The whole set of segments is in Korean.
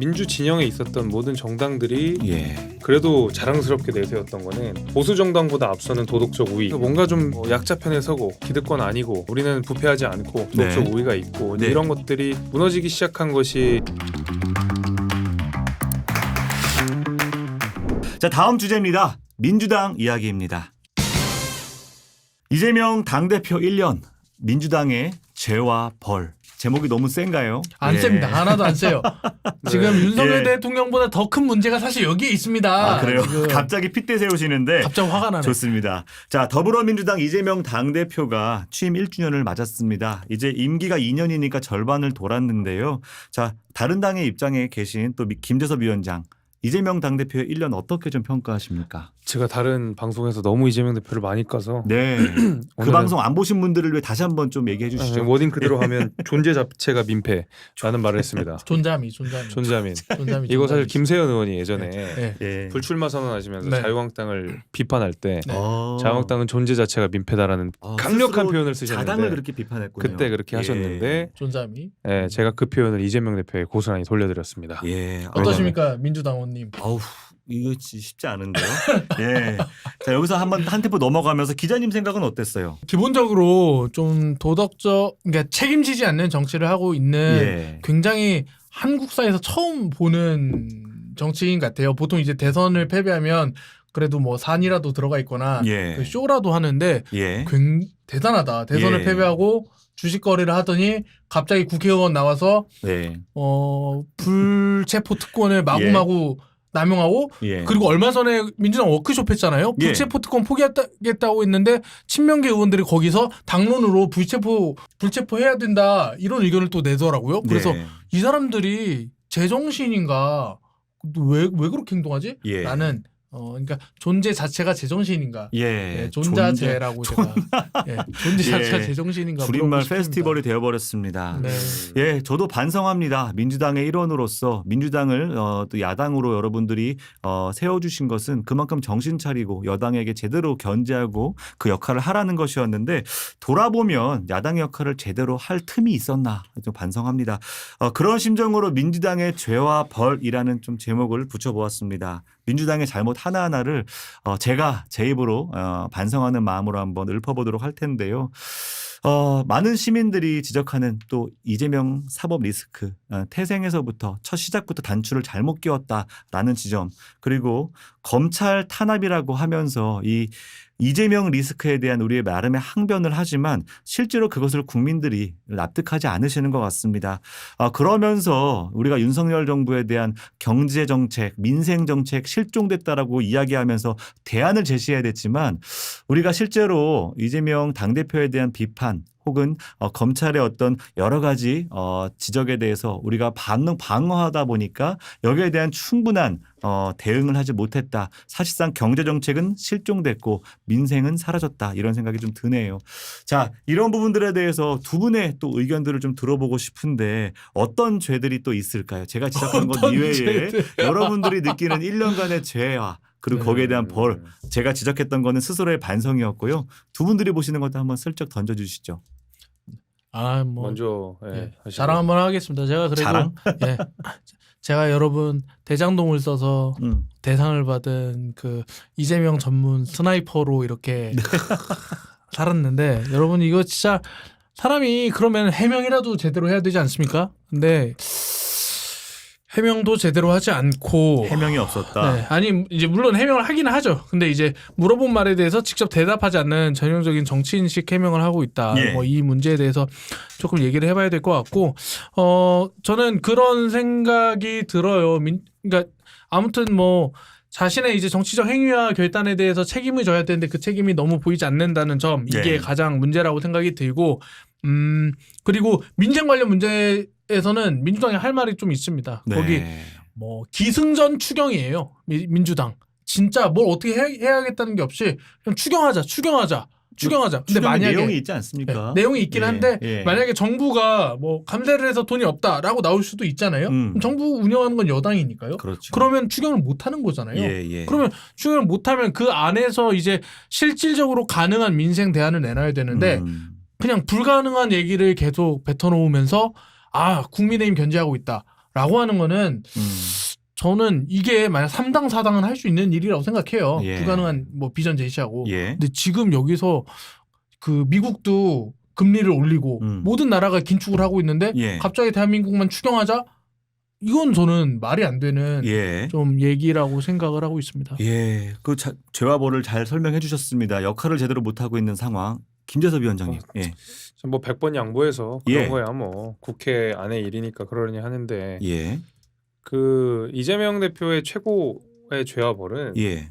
민주 진영에 있었던 모든 정당들이 예. 그래도 자랑스럽게 내세웠던 거는 보수 정당보다 앞서는 도덕적 우위. 뭔가 좀 어, 약자 편에 서고 기득권 아니고 우리는 부패하지 않고 도덕적 네. 우위가 있고 네. 이런 것들이 무너지기 시작한 것이 자 다음 주제입니다. 민주당 이야기입니다. 이재명 당대표 1년 민주당의 죄와 벌 제목이 너무 센가요? 안 예. 셉니다. 하나도 안 세요. 지금 윤석열 예. 대통령보다 더 큰 문제가 사실 여기에 있습니다. 아 그래요? 지금 갑자기 핏대 세우시는데 갑자기 화가 나네. 좋습니다. 자, 더불어민주당 이재명 당대표가 취임 1주년을 맞았습니다. 이제 임기가 2년이니까 절반을 돌았는데요. 자, 다른 당의 입장에 계신 또 미- 김재섭 위원장, 이재명 당대표의 1년 어떻게 좀 평가하십니까? 제가 다른 방송에서 너무 이재명 대표를 많이 까서 네. 그 오늘은- 방송 안 보신 분들을 위해 다시 한번 좀 얘기해 주시죠. 아, 워딩 그대로 하면 존재 자체가 민폐라는 말을 했습니다. 존자미, 존자미. 존자민. 존자미. 이거 사실 존자미. 김세현 의원이 예전에 네. 예. 불출마 선언하시면서 네. 자유한국당을 비판할 때 네. 어. 자유한국당은 존재 자체가 민폐다라는 어, 강력한 스스로 표현을 쓰셨는데 자당을 그렇게 비판했군요. 그때 그렇게 예. 하셨는데 존자미. 예, 제가 그 표현을 이재명 대표에 고스란히 돌려드렸습니다. 예. 어떠십니까, 민주당원님? 아우 이거 지- 쉽지 않은데요. 예. 자 여기서 한번 한 템포 넘어가면서 기자님 생각은 어땠어요? 기본적으로 좀 도덕적, 그러니까 책임지지 않는 정치를 하고 있는 예. 굉장히 한국사에서 처음 보는 정치인 같아요. 보통 이제 대선을 패배하면 그래도 뭐 산이라도 들어가 있거나 예. 그 쇼라도 하는데 예. 굉 대단하다. 대선을 예. 패배하고 주식 거래를 하더니 갑자기 국회의원 나와서 네. 어 불체포 특권을 마구마구 남용하고 예. 그리고 얼마 전에 민주당 워크숍 했잖아요. 예. 불체포 특권 포기하겠다고 했는데 친명계 의원들이 거기서 당론으로 불체포 불체포 해야 된다 이런 의견을 또 내더라고요. 그래서 네. 이 사람들이 제정신인가 왜 왜 그렇게 행동하지? 예. 나는 어 그러니까 존재 자체가 제정신인가? 예. 예, 존자제라고 제가 예, 존재 예. 자체가 제정신인가? 줄임말. 페스티벌이 되어버렸습니다. 네. 예, 저도 반성합니다. 민주당의 일원으로서 민주당을 어, 또 야당으로 여러분들이 어, 세워주신 것은 그만큼 정신 차리고 여당에게 제대로 견제하고 그 역할을 하라는 것이었는데 돌아보면 야당의 역할을 제대로 할 틈이 있었나 좀 반성합니다. 어, 그런 심정으로 민주당의 죄와 벌이라는 좀 제목을 붙여보았습니다. 민주당의 잘못 하나하나를 어, 제가 제 입으로 어, 반성하는 마음으로 한번 읊어보도록 할 텐데요. 어, 많은 시민들이 지적하는 또 이재명 사법 리스크, 어, 태생에서부터 첫 시작부터 단추를 잘못 끼웠다라는 지점, 그리고 검찰 탄압이라고 하면서 이 이재명 리스크에 대한 우리의 나름의 항변을 하지만 실제로 그것을 국민들이 납득하지 않으시는 것 같습니다. 아, 그러면서 우리가 윤석열 정부에 대한 경제 정책, 민생 정책 실종됐다라고 이야기하면서 대안을 제시해야 됐지만 우리가 실제로 이재명 당대표에 대한 비판 혹은 어, 검찰의 어떤 여러 가지 어, 지적에 대해서 우리가 반응 방어하다 보니까 여기에 대한 충분한 어, 대응을 하지 못했다. 사실상 경제 정책은 실종됐고 민생은 사라졌다. 이런 생각이 좀 드네요. 자, 이런 부분들에 대해서 두 분의 또 의견들을 좀 들어보고 싶은데 어떤 죄들이 또 있을까요? 제가 지적한 것 이외에 죄들? 여러분들이 느끼는 1년간의 죄와 그리고 거기에 대한 네. 벌 제가 지적했던 거는 스스로의 반성이었고요. 두 분들이 보시는 것도 한번 슬쩍 던져 주시죠. 아, 뭐 먼저 예, 예, 하시고. 자랑 한번 하겠습니다. 제가 그래도 자랑? 예. 제가 여러분 대장동을 써서 음. 대상을 받은 그 이재명 전문 스나이퍼로 이렇게 네. 살았는데 여러분 이거 진짜 사람이 그러면 해명이라도 제대로 해야 되지 않습니까? 근데 해명도 제대로 하지 않고 해명이 없었다. 네, 아니 이제 물론 해명을 하기는 하죠. 근데 이제 물어본 말에 대해서 직접 대답하지 않는 전형적인 정치인식 해명을 하고 있다. 예. 뭐 이 문제에 대해서 조금 얘기를 해봐야 될 것 같고, 어 저는 그런 생각이 들어요. 민, 그러니까 아무튼 뭐 자신의 이제 정치적 행위와 결단에 대해서 책임을 져야 되는데 그 책임이 너무 보이지 않는다는 점 이게 예. 가장 문제라고 생각이 들고, 음 그리고 민생 관련 문제에서는 민주당이 할 말이 좀 있습니다. 네. 거기 뭐 기승전 추경이에요. 미- 민주당. 진짜 뭘 어떻게 해, 해야겠다는 게 없이 그냥 추경하자, 추경하자, 추경하자. 근데 만약에 내용이 있지 않습니까? 네, 내용이 있긴 예, 한데 예. 만약에 정부가 뭐 감세를 해서 돈이 없다라고 나올 수도 있잖아요. 음. 정부 운영하는 건 여당이니까요. 그렇죠. 그러면 추경을 못 하는 거잖아요. 예, 예. 그러면 추경을 못 하면 그 안에서 이제 실질적으로 가능한 민생 대안을 내놔야 되는데 음. 그냥 불가능한 얘기를 계속 뱉어놓으면서 아 국민의힘 견제하고 있다. 라고 하는 거는 음. 저는 이게 만약 3당 4당은 할 수 있는 일이라고 생각해요. 예. 불가능한 뭐 비전 제시하고. 예. 근데 지금 여기서 그 미국도 금리를 올리고 음. 모든 나라가 긴축을 하고 있는데 예. 갑자기 대한민국만 추경하자 이건 저는 말이 안 되는 예. 좀 얘기라고 생각을 하고 있습니다. 예. 그 자, 죄와 벌을 잘 설명해 주셨습니다. 역할을 제대로 못 하고 있는 상황. 김재섭 위원장님. 어, 예. 뭐 100번 양보해서 그런 예. 거야 뭐 국회 안의 일이니까 그러려니 하는데 예. 그 이재명 대표의 최고의 죄와 벌은 예.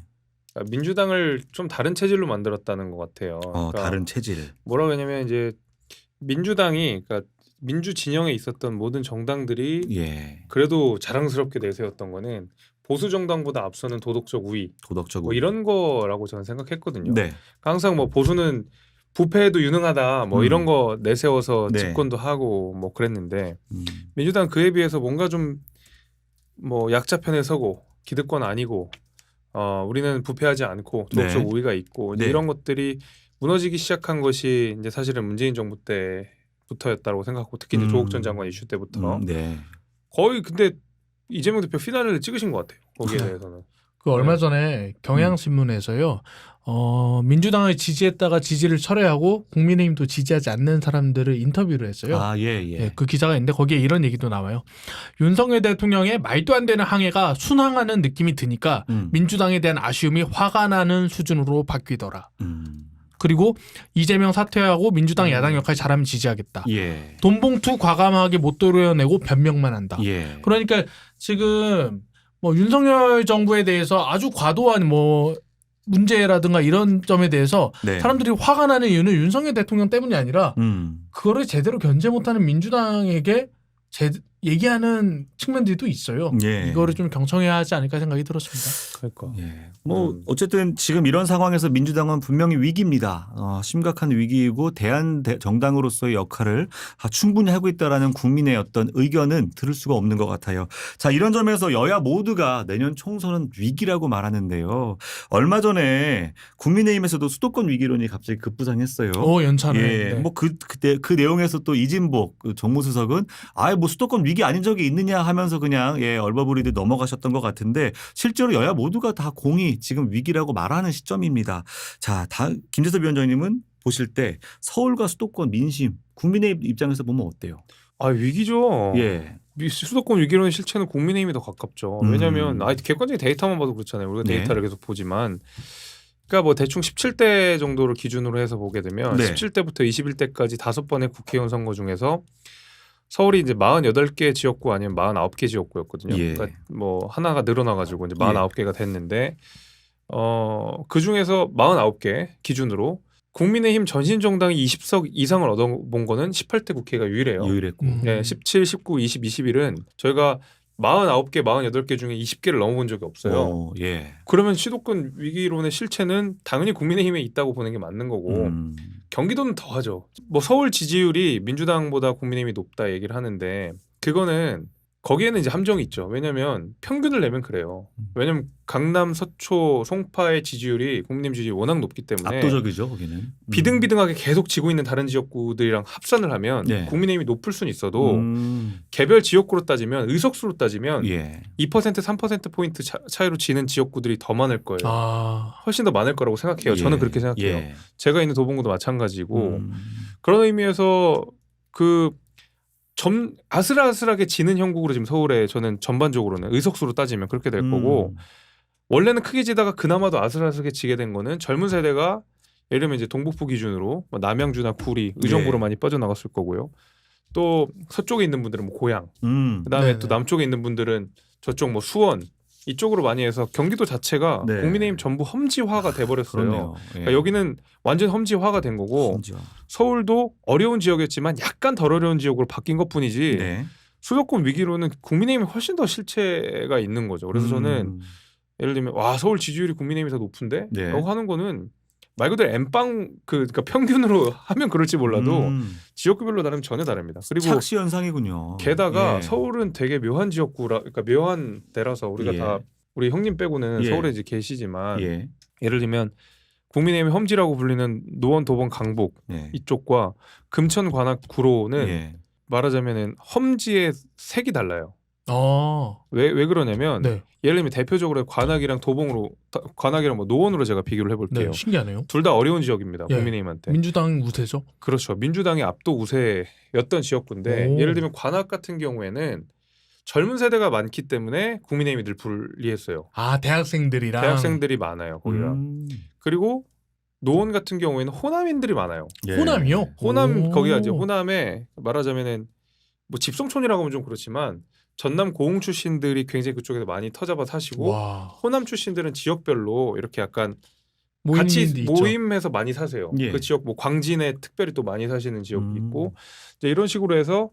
민주당을 좀 다른 체질로 만들었다는 것 같아요. 어, 그러니까 다른 체질. 뭐라고 하냐면 이제 민주당이 그러니까 민주 진영에 있었던 모든 정당들이 예. 그래도 자랑스럽게 내세웠던 거는 보수 정당보다 앞서는 도덕적 우위 도덕적 뭐 이런 거라고 저는 생각했거든요. 네. 항상 뭐 보수는 부패에도 유능하다 뭐 음. 이런 거 내세워서 네. 집권도 하고 뭐 그랬는데 음. 민주당 그에 비해서 뭔가 좀 뭐 약자 편에 서고 기득권 아니고 어 우리는 부패하지 않고 도덕적 네. 우위가 있고 이제 네. 이런 것들이 무너지기 시작한 것이 이제 사실은 문재인 정부 때부터였다고 생각하고 특히 이제 음. 조국 전 장관 이슈 때부터 음, 네. 거의 근데 이재명 대표 피날레를 찍으신 것 같아요 거기에 네. 대해서는 그 얼마 음. 전에 경향신문에서요. 어, 민주당을 지지했다가 지지를 철회하고 국민의힘도 지지하지 않는 사람들을 인터뷰를 했어요. 아, 예, 예. 예, 그 기자가 있는데 거기에 이런 얘기도 나와요. 윤석열 대통령의 말도 안 되는 항해가 순항하는 느낌이 드니까 음. 민주당에 대한 아쉬움이 화가 나는 수준으로 바뀌더라. 음. 그리고 이재명 사퇴하고 민주당 음. 야당 역할 잘하면 지지하겠다. 예. 돈봉투 과감하게 못 도려내고 변명만 한다. 예. 그러니까 지금 뭐 윤석열 정부에 대해서 아주 과도한 뭐 문제라든가 이런 점에 대해서 네. 사람들이 화가 나는 이유는 윤석열 대통령 때문이 아니라 음. 그거를 제대로 견제 못하는 민주당에게 제, 얘기하는 측면들도 있어요. 예. 이거를 좀 경청해야 하지 않을까 생각이 들었습니다. 그러니까 예. 뭐 음. 어쨌든 지금 이런 상황에서 민주당은 분명히 위기입니다. 어, 심각한 위기이고 대한 대- 정당으로서의 역할을 아, 충분히 하고 있다라는 국민의 어떤 의견은 들을 수가 없는 것 같아요. 자 이런 점에서 여야 모두가 내년 총선은 위기라고 말하는데요. 얼마 전에 국민의힘에서도 수도권 위기론이 갑자기 급부상했어요. 오 연차는 예, 네. 뭐그 그때 그 내용에서 또 이진복 그 정무수석은 아예 뭐 수도권 위기 아닌 적이 있느냐 하면서 그냥 예 얼버무리듯 넘어가셨던 것 같은데 실제로 여야 모두가 다 공이 지금 위기라고 말하는 시점입니다. 자, 다 김재섭 위원장님은 보실 때 서울과 수도권 민심 국민의 입장에서 보면 어때요? 아 위기죠. 예, 미- 수도권 위기론의 실체는 국민의힘이 더 가깝죠. 음. 왜냐하면 아, 객관적인 데이터만 봐도 그렇잖아요. 우리가 네. 데이터를 계속 보지만, 그러니까 뭐 대충 17대 정도를 기준으로 해서 보게 되면 네. 17대부터 21대까지 다섯 번의 국회의원 선거 중에서 서울이 이제 48개 지역구 아니면 49개 지역구였거든요. 예. 그러니까 뭐 하나가 늘어나가지고 이제 49개가 됐는데 어 그 중에서 49개 기준으로 국민의힘 전신 정당이 20석 이상을 얻어본 거는 18대 국회가 유일해요. 유일했고. 음. 네, 17, 19, 20, 21은 저희가 49개, 48개 중에 20개를 넘어본 적이 없어요. 어, 예. 그러면 시도권 위기론의 실체는 당연히 국민의힘에 있다고 보는 게 맞는 거고 음. 경기도는 더 하죠. 뭐 서울 지지율이 민주당보다 국민의힘이 높다 얘기를 하는데 그거는 거기에는 이제 함정이 있죠. 왜냐하면 평균을 내면 그래요. 왜냐하면 강남, 서초, 송파의 지지율이 국민의힘 지지율이 워낙 높기 때문에 압도적이죠, 거기는. 음. 비등비등하게 계속 지고 있는 다른 지역구들이랑 합산을 하면 네. 국민의힘이 높을 수는 있어도 음. 개별 지역구로 따지면 의석수로 따지면 예. 2% 3% 포인트 차, 차이로 지는 지역구들이 더 많을 거예요. 아 훨씬 더 많을 거라고 생각해요. 저는 예. 그렇게 생각해요. 예. 제가 있는 도봉구도 마찬가지고 음. 그런 의미에서 그 점 아슬아슬하게 지는 형국으로 지금 서울에 저는 전반적으로는 의석수로 따지면 그렇게 될 거고 음. 원래는 크게 지다가 그나마도 아슬아슬하게 지게 된 거는 젊은 세대가 예를 들면 이제 동북부 기준으로 뭐 남양주나 구리 의정부로 예. 많이 빠져나갔을 거고요. 또 서쪽에 있는 분들은 뭐 고향, 음. 그다음에 네네. 또 남쪽에 있는 분들은 저쪽 뭐 수원 이쪽으로 많이 해서 경기도 자체가 네. 국민의힘 전부 험지화가 돼 버렸어요. 그렇네요. 예. 그러니까 여기는 완전 험지화가 된 거고 심지어. 서울도 어려운 지역이었지만 약간 덜 어려운 지역으로 바뀐 것뿐이지 네. 수도권 위기로는 국민의힘이 훨씬 더 실체가 있는 거죠. 그래서 저는 음. 예를 들면 와 서울 지지율이 국민의힘이 더 높은데? 네. 라고 하는 거는 말 그대로 엠빵 그 그러니까 평균으로 하면 그럴지 몰라도 음. 지역구별로 나름 전혀 다릅니다. 그리고 착시 현상이군요. 게다가 예. 서울은 되게 묘한 지역구라 그러니까 묘한 데라서 우리가 예. 다 우리 형님 빼고는 예. 서울에 이제 계시지만 예. 예를 들면 국민의힘 험지라고 불리는 노원 도봉 강북 네. 이쪽과 금천 관악 구로는 예. 말하자면은 험지의 색이 달라요. 어. 왜왜 그러냐면 네. 예를 들면 대표적으로 관악이랑 도봉으로 다- 관악이랑 뭐 노원으로 제가 비교를 해볼게요. 네. 신기하네요. 둘 다 어려운 지역입니다. 예. 국민의힘한테. 민주당 우세죠. 그렇죠. 민주당이 압도 우세였던 지역구인데 오. 예를 들면 관악 같은 경우에는 젊은 세대가 많기 때문에 국민의힘이 늘 불리했어요. 아 대학생들이랑 대학생들이 많아요 거기가. 음. 그리고 노원 같은 경우에는 호남인들이 많아요. 예. 호남이요. 호남 오. 거기가 이제 호남에 말하자면은 뭐 집성촌이라고 하면 좀 그렇지만 전남 고흥 출신들이 굉장히 그쪽에서 많이 터잡아 사시고 와 호남 출신들은 지역별로 이렇게 약간 같이. 모임해서 많이 사세요. 예. 그 지역 뭐 광진에 특별히 또 많이 사시는 지역이 음. 있고 이제 이런 식으로 해서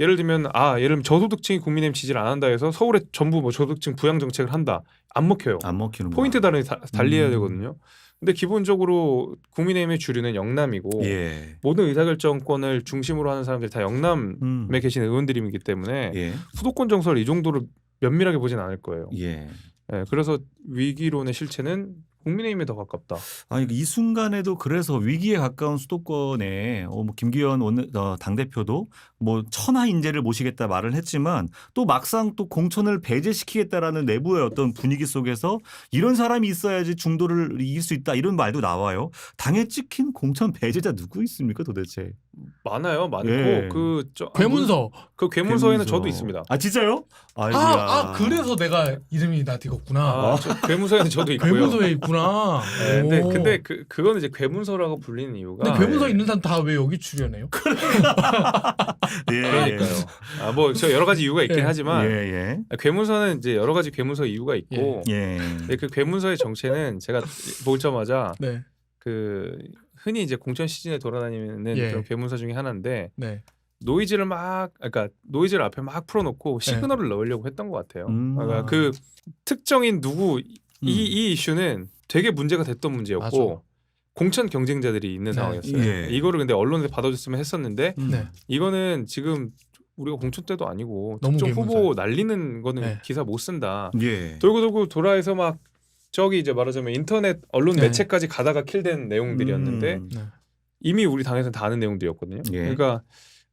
예를 들면 아 예를 들면 저소득층이 국민의힘 지지를 안 한다 해서 서울에 전부 뭐 저소득층 부양 정책을 한다 안 먹혀요. 안 먹히는 포인트 다른 다, 달리해야 음. 되거든요. 근데 기본적으로 국민의힘의 주류는 영남이고 예. 모든 의사결정권을 중심으로 하는 사람들이 다 영남에 음. 계신 의원들이기 때문에 예. 수도권 정서를 이 정도로 면밀하게 보진 않을 거예요. 예. 예, 그래서 위기론의 실체는 국민의힘에 더 가깝다. 아니 이 순간에도 그래서 위기에 가까운 수도권에 어, 뭐 김기현 원 어, 당대표도 뭐 천하 인재를 모시겠다 말을 했지만 또 막상 또 공천을 배제시키겠다라는 내부의 어떤 분위기 속에서 이런 사람이 있어야지 중도를 이길 수 있다 이런 말도 나와요. 당에 찍힌 공천 배제자 누구 있습니까 도대체? 많아요, 많고 예. 그저 괴문서. 그 괴문서에는 괴문서. 저도 있습니다. 아 진짜요? 아. 아 그래서 내가 이름이 나 되겠구나. 아, 저 괴문서에는 저도 있고요. 괴문서에 있구나. 네, 근데 오. 근데 그 그거는 이제 괴문서라고 불리는 이유가 근데 괴문서 예. 있는 사람 다 왜 여기 출연해요? 예. 그러니까요. 아 뭐 저 여러 가지 이유가 있긴 예. 하지만 예. 아, 괴문서는 이제 여러 가지 괴문서 이유가 있고 예. 예. 근데 그 괴문서의 정체는 제가 보자마자 네, 그 흔히 이제 공천 시즌에 돌아다니는 예. 그런 괴문서 중에 하나인데 네. 노이즈를 막 그러니까 노이즈를 앞에 막 풀어놓고 시그널을 넣으려고 했던 것 같아요. 음. 그러니까 그 특정인 누구 이, 음. 이 이슈는 되게 문제가 됐던 문제였고 맞아. 공천 경쟁자들이 있는 네. 상황이었어요. 예. 이거를 근데 언론에 받아줬으면 했었는데 음. 네. 이거는 지금 우리가 공천 때도 아니고 특정. 후보 날리는 거는 네. 기사 못 쓴다. 예. 돌고 돌고 돌아해서 막 저기 이제 말하자면 인터넷 언론 네. 매체까지 가다가 킬된 내용들이었는데 음. 네. 이미 우리 당에서는 다 아는 내용들이었거든요. 예. 그러니까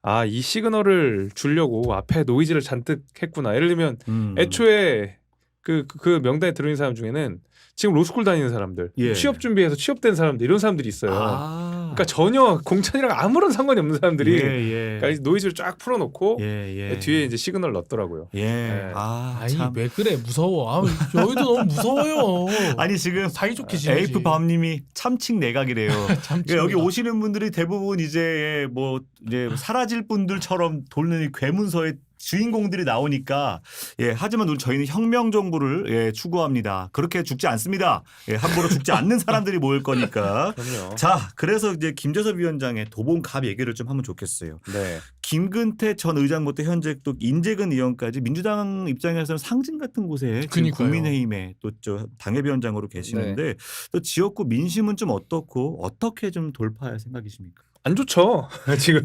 아 이 시그널을 주려고 앞에 노이즈를 잔뜩 했구나. 예를 들면 음. 애초에 그, 그, 그 명단에 들어있는 사람 중에는 지금 로스쿨 다니는 사람들, 예. 취업 준비해서 취업된 사람들 이런 사람들이 있어요. 아. 그러니까 전혀 공천이랑 아무런 상관이 없는 사람들이 예, 예. 그러니까 이 노이즈를 쫙 풀어놓고 예, 예. 뒤에 이제 시그널 넣었더라고요. 예. 네. 아, 아니 참. 왜 그래 무서워. 아, 여기도 너무 무서워요. 아니 지금 사이좋게 지내지. 에이프 밤님이 참칭 내각이래요. 참 그러니까 여기 친구다. 오시는 분들이 대부분 이제 뭐 이제 사라질 분들처럼 돌는 이 괴문서의 주인공들이 나오니까 예 하지만 우리 저희는 혁명 정부를 예 추구합니다. 그렇게 죽지 않습니다. 예 함부로 죽지 않는 사람들이 모일 거니까. 그럼요. 자 그래서 이제 김재섭 위원장의 도봉갑 얘기를 좀 하면 좋겠어요. 네. 김근태 전 의장부터 현재 또 인재근 의원까지 민주당 입장에서는 상징 같은 곳에 지금. 국민의힘에 또 저 당협위원장으로 계시는데 네. 또 지역구 민심은 좀 어떻고 어떻게 좀 돌파할 생각이십니까? 안 좋죠. 지금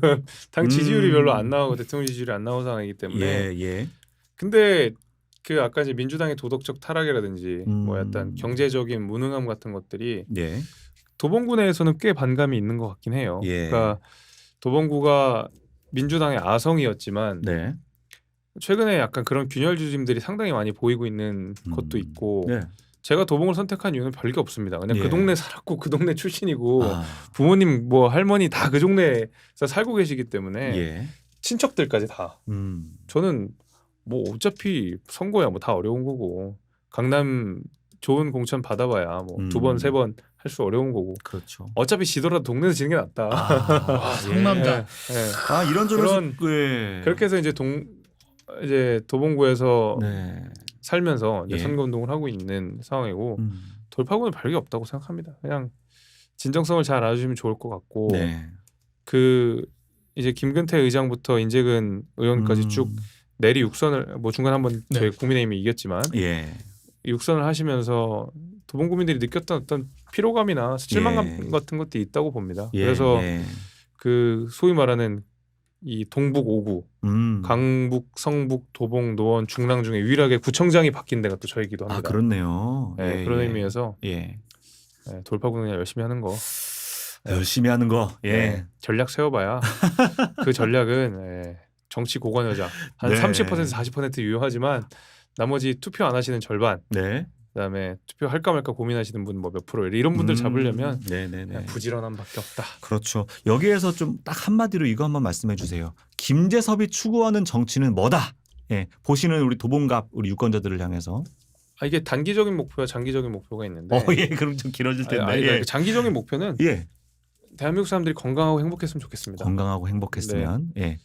당 지지율이 음. 별로 안 나오고 대통령 지지율이 안 나오는 상황이기 때문에. 예, 예. 근데 그 아까 이제 민주당의 도덕적 타락이라든지 음. 뭐 약간 경제적인 무능함 같은 것들이 예. 도봉구 내에서는 꽤 반감이 있는 것 같긴 해요. 예. 그러니까 도봉구가 민주당의 아성이었지만 네. 최근에 약간 그런 균열 주심들이 상당히 많이 보이고 있는 음. 것도 있고 네. 제가 도봉을 선택한 이유는 별게 없습니다. 그냥 예. 그 동네 살았고 그 동네 출신이고 아, 부모님 뭐 할머니 다 그 동네에서 살고 계시기 때문에 예. 친척들까지 다 음. 저는 뭐 어차피 선거야 뭐 다 어려운 거고 강남 좋은 공천 받아봐야 뭐 두번 음. 세번 할 수 어려운 거고 그렇죠. 어차피 지더라도 동네에서 지는 게 낫다. 아, 상남자. 예, 예. 아 이런 점에서 그런- 예. 그렇게 해서 이제 동 이제 도봉구에서 네. 살면서 예. 선거 운동을 하고 있는 상황이고 음. 돌파구는 별게 없다고 생각합니다. 그냥 진정성을 잘 알아주시면 좋을 것 같고 네. 그 이제 김근태 의장부터 인재근 의원까지 음. 쭉 내리 육선을 뭐 중간 한번 네. 저희 국민의힘이 이겼지만 예. 육선을 하시면서 도봉 구민들이 느꼈던 어떤 피로감이나 실망감 예. 같은 것도 있다고 봅니다. 예. 그래서 예. 그 소위 말하는 이 동북 오구, 음. 강북, 성북, 도봉, 노원, 중랑 중에 유일하게 구청장이 바뀐 데가 또 저희기도 합니다. 아 그렇네요. 네, 예, 그런 예. 의미에서 예. 네, 돌파구는 그냥 열심히 하는 거 열심히 하는 거. 예. 네, 전략 세워봐야 그 전략은 예, 정치 고관 여자 한 네. 30% 40% 유효하지만 나머지 투표 안 하시는 절반 네. 그다음에 투표할까 말까 고민하시는 분 뭐 몇 프로 이런 분들 음, 잡으려면 네네네. 부지런함밖에 없다. 그렇죠. 여기에서 좀 딱 한마디로 이거 한번 말씀해 주세요. 김재섭이 추구하는 정치는 뭐다? 예, 보시는 우리 도봉갑 우리 유권자들을 향해서. 아, 이게 단기적인 목표와 장기적인 목표가 있는데 어, 예, 그럼 좀 길어질 텐데. 아니, 아니, 예. 그러니까 장기적인 목표는 예. 대한민국 사람들이 건강하고 행복했으면 좋겠습니다. 건강하고 행복했으면. 예.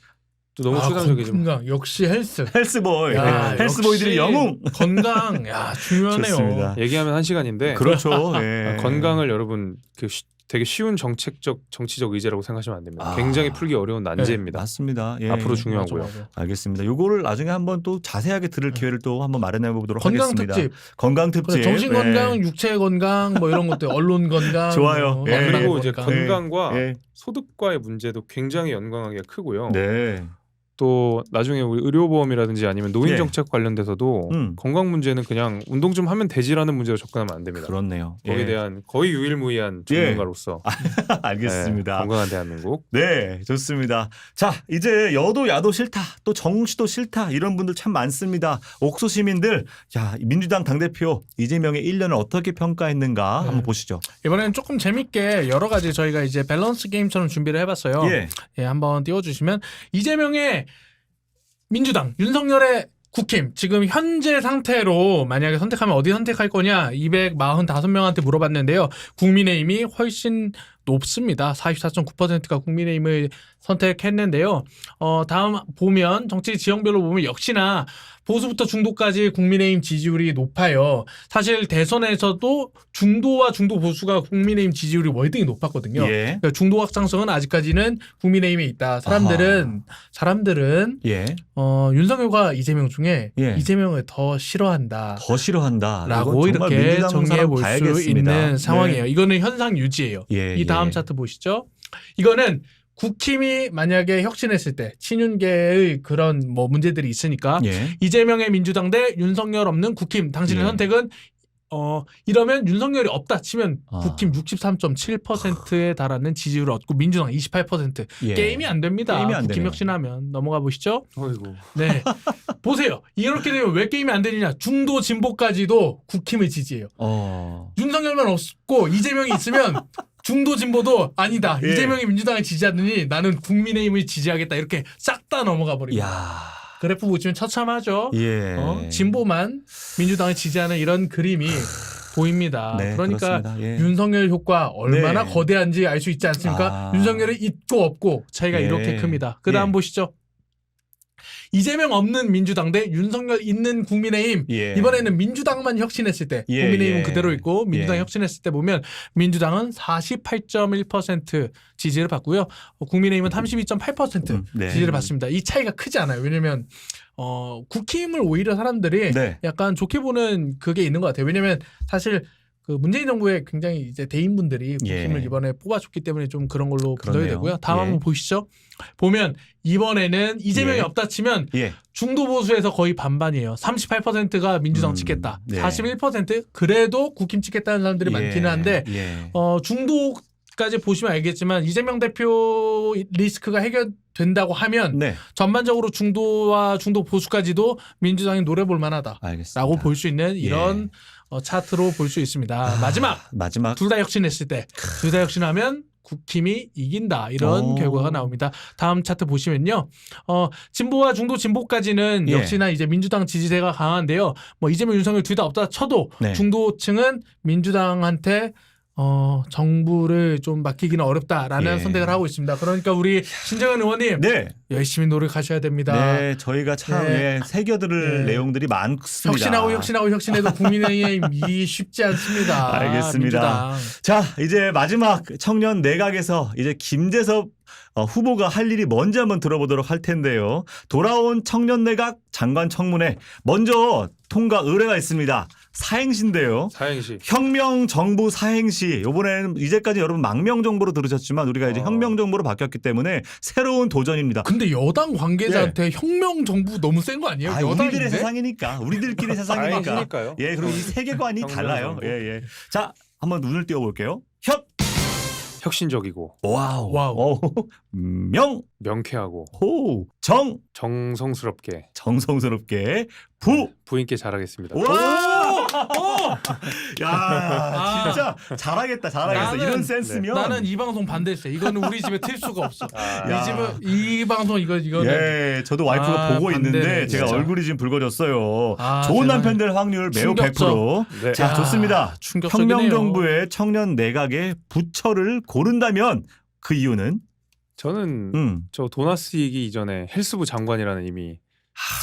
또 너무 아, 추상적이지만 건강 역시 헬스. 헬스보이. 야, 헬스보이들의 역시 영웅. 건강. 야 중요하네요. 좋습니다. 얘기하면 한 시간인데 그렇죠. 예. 아, 건강을 여러분 그 쉬- 되게 쉬운 정책적 정치적 의제라고 생각하시면 안 됩니다. 아. 굉장히 풀기 어려운 난제입니다. 맞습니다. 예. 앞으로 맞아, 중요하고요. 맞아. 알겠습니다. 요거를 나중에 한번 또 자세하게 들을 기회를 또 한번 마련해 보도록 건강 하겠습니다. 특집. 건강 특집. 그래, 정신 예. 건강, 육체 건강 뭐 이런 것들, 언론 건강. 좋아요. 뭐 예. 아, 그리고 건강. 이제 건강과 예. 소득과의 문제도 굉장히 연관하기가 크고요. 네. 또 나중에 우리 의료보험이라든지 아니면 노인 예. 정책 관련돼서도 음. 건강 문제는 그냥 운동 좀 하면 되지라는 문제로 접근하면 안 됩니다. 그렇네요. 거기에 예. 대한 거의 유일무이한 예. 전문가로서 알겠습니다. 네, 건강한 대한민국. 네, 좋습니다. 자, 이제 여도 야도 싫다, 또 정치도 싫다 이런 분들 참 많습니다. 옥소 시민들, 자 민주당 당 대표 이재명의 1년을 어떻게 평가했는가 네. 한번 보시죠. 이번에는 조금 재밌게 여러 가지 저희가 이제 밸런스 게임처럼 준비를 해봤어요. 예, 예, 한번 띄워주시면 이재명의 민주당 윤석열의 국힘 지금 현재 상태로 만약에 선택하면 어디 선택할 거냐 245명한테 물어봤는데요. 국민의힘이 훨씬 높습니다. 44.9%가 국민의힘을 선택했는데요. 어, 다음 보면 정치 지형별로 보면 역시나 보수부터 중도까지 국민의힘 지지율이 높아요. 사실 대선에서도 중도와 중도 보수가 국민의힘 지지율이 월등히 높았거든요. 예, 그러니까 중도 확장성은 아직까지는 국민의힘에 있다. 사람들은 사람들은 예, 어, 윤석열과 이재명 중에 예. 이재명을 더 싫어한다. 더 싫어한다. 라고 이건 정말 이렇게 정리해 볼 수. 있는 상황이에요. 네. 이거는 현상 유지예요. 예, 이 다음 예. 차트 보시죠. 이거는 국힘이 만약에 혁신했을 때 친윤계의 그런 뭐 문제들이 있으니까 예, 이재명의 민주당 대 윤석열 없는 국힘 당신의 예. 선택은 어 이러면 윤석열이 없다 치면 아. 국힘 63.7%에 달하는 지지율을 얻고 민주당 28% 예. 게임이 안 됩니다. 게임이 안 국힘 되네요. 혁신하면 넘어가 보시죠. 어이구. 네 보세요. 이렇게 되면 왜 게임이 안 되느냐? 중도 진보까지도 국힘을 지지해요. 어, 윤석열만 없고 이재명이 있으면 중도 진보도 아니다. 예. 이재명이 민주당을 지지하더니 나는 국민의힘을 지지하겠다. 이렇게 싹 다 넘어가 버립니다. 야, 그래프 보시면 처참하죠. 예, 어? 진보만 민주당을 지지하는 이런 그림이 보입니다. 네, 그러니까. 예. 윤석열 효과 얼마나 네. 거대한지 알 수 있지 않습니까? 아. 윤석열이 있고 없고 차이가 예. 이렇게 큽니다. 그 다음 예. 보시죠. 이재명 없는 민주당 대 윤석열 있는 국민의힘 예. 이번에는 민주당만 혁신했을 때 예, 국민의힘은 예. 그대로 있고 민주당 예. 혁신했을 때 보면 민주당은 48.1% 지지를 받고요. 어, 국민의힘은 32.8% 음, 네. 지지를 받습니다. 이 차이가 크지 않아요. 왜냐면 어, 국힘을 오히려 사람들이 네. 약간 좋게 보는 그게 있는 것 같아요. 왜냐면 사실 그 문재인 정부의 굉장히 이제 대인분들이 예. 국힘을 이번에 뽑아줬기 때문에 좀 그런 걸로 분석이 그러네요. 되고요. 다음 예. 한번 보시죠. 보면 이번에는 이재명이 예. 없다 치면 예. 중도 보수에서 거의 반반이에요. 38%가 민주당 음, 찍겠다. 네. 41% 그래도 국힘 찍겠다는 사람들이 많기는 한데 예. 어, 중도 까지 보시면 알겠지만 이재명 대표 리스크가 해결된다고 하면 네, 전반적으로 중도와 중도 보수까지도 민주당이 노래 볼 만하다라고 알겠습니다. 볼 수 있는 예. 이런 어, 차트로 볼 수 있습니다. 마지막 마지막 둘 다 혁신했을 때 둘 다 혁신하면 국힘이 이긴다 이런 오. 결과가 나옵니다. 다음 차트 보시면요, 어 진보와 중도 진보까지는 예. 역시나 이제 민주당 지지세가 강한데요. 뭐 이재명 윤석열 둘 다 없다 쳐도 네. 중도층은 민주당한테 어 정부를 좀 맡기기는 어렵다라는 예. 선택을 하고 있습니다. 그러니까 우리 신정현 의원님 네, 열심히 노력하셔야 됩니다. 네, 저희가 참 네. 예, 새겨들을 네. 내용들이 많습니다. 혁신하고 혁신하고 혁신해도 국민의힘이 쉽지 않습니다. 알겠습니다. 민주당. 자, 이제 마지막 청년 내각에서 이제 김재섭 어, 후보가 할 일이 뭔지 한번 들어보도록 할 텐데요. 돌아온 청년 내각 장관 청문회 먼저 통과 의뢰가 있습니다. 사행시인데요. 사행시. 혁명 정부 사행시 이번에는 이제까지 여러분 망명 정부로 들으셨지만 우리가 이제 어. 혁명 정부로 바뀌었기 때문에 새로운 도전입니다. 근데 여당 관계자한테 혁명 정부 너무 센 거 아니에요? 아, 여당인데? 우리들의 세상이니까 우리들끼리 세상이니까. 사행시니까요. 예, 그리고 이 세계관이 혁명 달라요. 정부. 예, 예. 자, 한번 눈을 띄워 볼게요. 혁 혁신적이고 와우. 와우. 오, 명, 명쾌하고 호, 정, 정성스럽게 정성스럽게 부. 부인께 잘하겠습니다. 와! 야, 아. 진짜 잘하겠다, 잘하겠어. 나는- 이런 센스면. 나는 이 방송 반대세. 이거는 우리 집에 틀 수가 없어. 아, 야. 이 집은 이 방송 이거 이거는 예, 저도 와이프가 아, 보고 반대네, 있는데 제가 진짜. 얼굴이 지금 붉어졌어요. 아, 좋은 세상에. 남편 될 확률 매우 충격적. 100%. 네. 자, 야, 좋습니다. 충격적이네요. 혁명정부의 청년 내각의 부처를 고른다면 그 이유는 저는 음, 저 도나스이기 이전에 헬스부 장관이라는 이미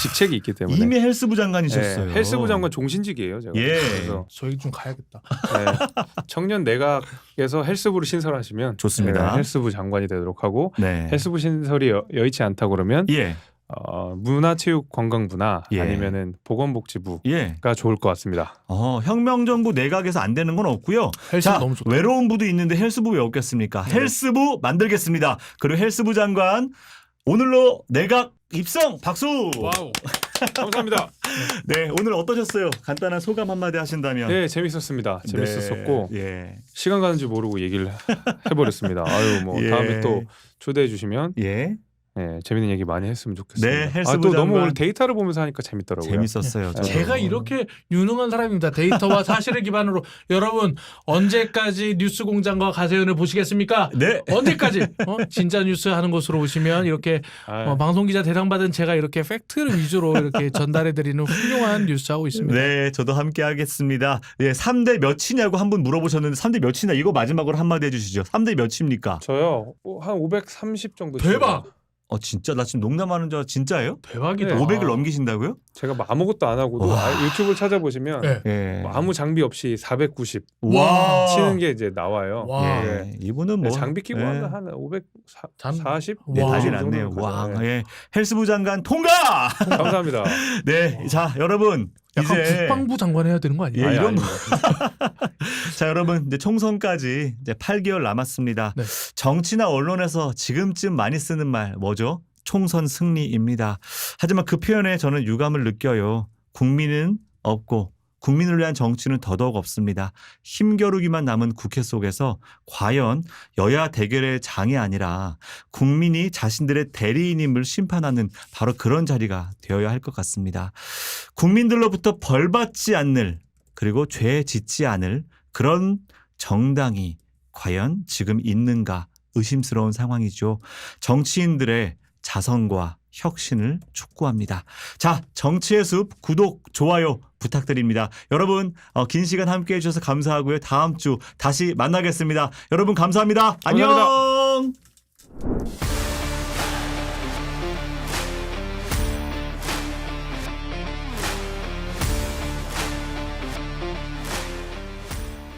직책이 있기 때문에 이미 헬스부 장관이셨어요. 네, 헬스부 장관 종신직이에요. 제가. 예. 그래서 저희 좀 가야겠다. 네, 청년 내각에서 헬스부를 신설하시면 좋습니다. 네, 헬스부 장관이 되도록 하고 네. 헬스부 신설이 여, 여의치 않다 그러면 예. 어, 문화체육관광부나 예. 아니면은 보건복지부가 예. 좋을 것 같습니다. 어, 혁명정부 내각에서 안 되는 건 없고요. 헬스 자, 너무 좋다. 외로운 부도 있는데 헬스부 왜 없겠습니까? 헬스부 만들겠습니다. 그리고 헬스부 장관 오늘로 내각 입성 박수. 와우. 감사합니다. 네, 오늘 어떠셨어요? 간단한 소감 한마디 하신다면. 네, 재밌었습니다. 재밌었었고 네, 예. 시간 가는 줄 모르고 얘기를 해버렸습니다. 아유 뭐 예. 다음에 또 초대해 주시면 예. 네, 재밌는 얘기 많이 했으면 좋겠습니다. 네, 아, 헬스부 또 너무 장관. 오늘 데이터를 보면서 하니까 재밌더라고요. 재밌었어요. 저도. 제가 이렇게 유능한 사람입니다. 데이터와 사실을 기반으로 여러분 언제까지 뉴스 공장과 가세연을 보시겠습니까? 네. 언제까지 어? 진짜 뉴스 하는 곳으로 오시면 이렇게 아, 어, 방송 기자 대상 받은 제가 이렇게 팩트를 위주로 이렇게 전달해 드리는 훌륭한 뉴스 하고 있습니다. 네, 저도 함께 하겠습니다. 예, 3대 몇이냐고 한 분 물어보셨는데 3대 몇이냐 이거 마지막으로 한마디 해 주시죠. 3대 몇입니까? 저요 어, 한530 정도. 대박! 어, 진짜 나 지금 농담하는 줄 알아. 진짜예요? 대박이다. 네. 500을 넘기신다고요? 제가 뭐 아무것도 안 하고도 와. 아, 유튜브를 찾아보시면 네. 예. 뭐 아무 장비 없이 490 와. 치는 게 이제 나와요. 와. 예. 이분은 네, 뭐 장비 끼고 예. 하면 한 540? 네, 와. 이 났네요. 정도는 와. 네. 예. 헬스부 장관 통과! 감사합니다. 네. 자, 여러분. 약간 이제 국방부 장관 해야 되는 거 아니에요? 예, 아니, 이런 아닙니다. 자, 여러분, 이제 총선까지 이제 8개월 남았습니다. 네. 정치나 언론에서 지금쯤 많이 쓰는 말 뭐죠? 총선 승리입니다. 하지만 그 표현에 저는 유감을 느껴요. 국민은 없고 국민을 위한 정치는 더더욱 없습니다. 힘겨루기만 남은 국회 속에서 과연 여야 대결의 장이 아니라 국민이 자신들의 대리인임을 심판하는 바로 그런 자리가 되어야 할 것 같습니다. 국민들로부터 벌받지 않는 그리고 죄 짓지 않을 그런 정당이 과연 지금 있는가 의심스러운 상황이죠. 정치인들의 자성과 혁신을 촉구합니다. 자, 정치의 숲 구독, 좋아요 부탁드립니다. 여러분, 어, 긴 시간 함께 해주셔서 감사하고요. 다음 주 다시 만나겠습니다. 여러분, 감사합니다. 감사합니다. 안녕!